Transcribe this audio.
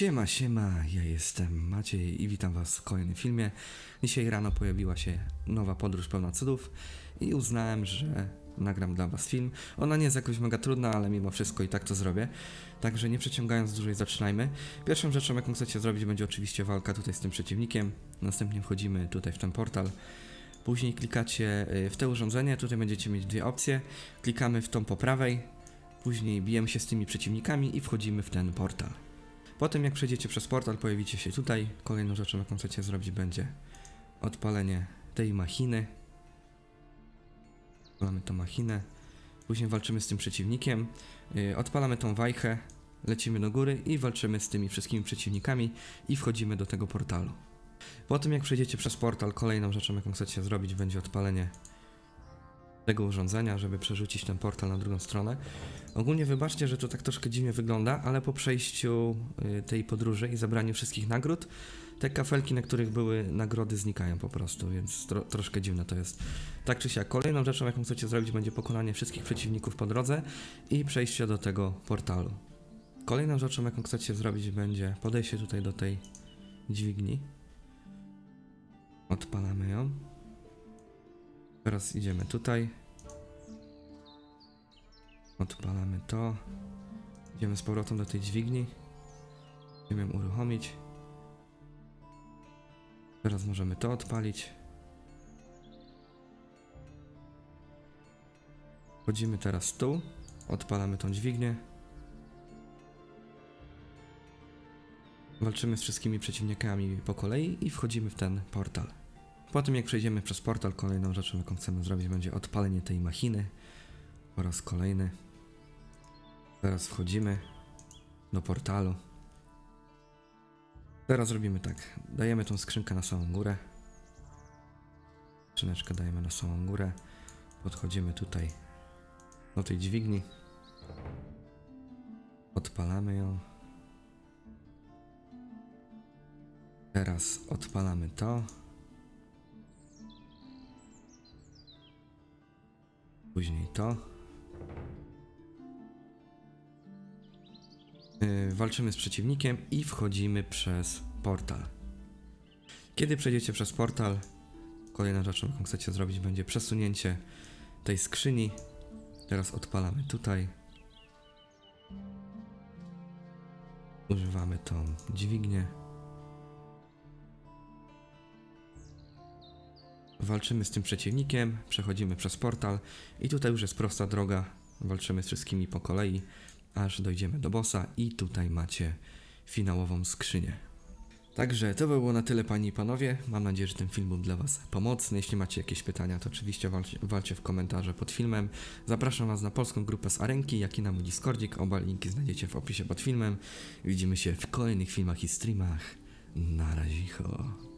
Siema, siema, ja jestem Maciej i witam Was w kolejnym filmie. Dzisiaj rano pojawiła się nowa podróż pełna cudów i uznałem, że nagram dla Was film. Ona nie jest jakoś mega trudna, ale mimo wszystko i tak to zrobię. Także nie przeciągając dłużej zaczynajmy. Pierwszą rzeczą jaką chcecie zrobić będzie oczywiście walka tutaj z tym przeciwnikiem. Następnie wchodzimy tutaj w ten portal. Później klikacie y, w te urządzenie, tutaj będziecie mieć dwie opcje. Klikamy w tą po prawej, później bijemy się z tymi przeciwnikami i wchodzimy w ten portal. Potem jak przejdziecie przez portal, pojawicie się tutaj. Kolejną rzeczą, jaką chcecie zrobić, będzie odpalenie tej machiny. Odpalamy tą machinę. Później walczymy z tym przeciwnikiem. Yy, odpalamy tą wajchę, lecimy do góry i walczymy z tymi wszystkimi przeciwnikami i wchodzimy do tego portalu. Po tym jak przejdziecie przez portal, kolejną rzeczą, jaką chcecie zrobić, będzie odpalenie tego urządzenia, żeby przerzucić ten portal na drugą stronę. Ogólnie wybaczcie, że to tak troszkę dziwnie wygląda, ale po przejściu y, tej podróży i zabraniu wszystkich nagród, te kafelki, na których były nagrody, znikają po prostu, więc tro, troszkę dziwne to jest. Tak czy siak, kolejną rzeczą, jaką chcecie zrobić, będzie pokonanie wszystkich przeciwników po drodze i przejście do tego portalu. Kolejną rzeczą, jaką chcecie zrobić, będzie podejście tutaj do tej dźwigni. Odpalamy ją. Teraz idziemy tutaj. Odpalamy to. Idziemy z powrotem do tej dźwigni. Idziemy ją uruchomić. Teraz możemy to odpalić. Wchodzimy teraz tu. Odpalamy tą dźwignię. Walczymy z wszystkimi przeciwnikami po kolei i wchodzimy w ten portal. Po tym jak przejdziemy przez portal, kolejną rzeczą jaką chcemy zrobić będzie odpalenie tej machiny po raz kolejny. Teraz wchodzimy do portalu. Teraz robimy tak. Dajemy tą skrzynkę na samą górę. Skrzyneczkę dajemy na samą górę. Podchodzimy tutaj do tej dźwigni. Odpalamy ją. Teraz odpalamy to. Później to. Walczymy z przeciwnikiem i wchodzimy przez portal. Kiedy przejdziecie przez portal, kolejna rzecz, jaką chcecie zrobić, będzie przesunięcie tej skrzyni. Teraz odpalamy tutaj. Używamy tą dźwignię. Walczymy z tym przeciwnikiem, przechodzimy przez portal i tutaj już jest prosta droga. Walczymy z wszystkimi po kolei, aż dojdziemy do bossa i tutaj macie finałową skrzynię. Także to by było na tyle panie i panowie. Mam nadzieję, że ten film był dla was pomocny. Jeśli macie jakieś pytania, to oczywiście walcie, walcie w komentarze pod filmem. Zapraszam was na polską grupę z Arenki, jak i na mój Discordzik. Oba linki znajdziecie w opisie pod filmem. Widzimy się w kolejnych filmach i streamach. Na razie.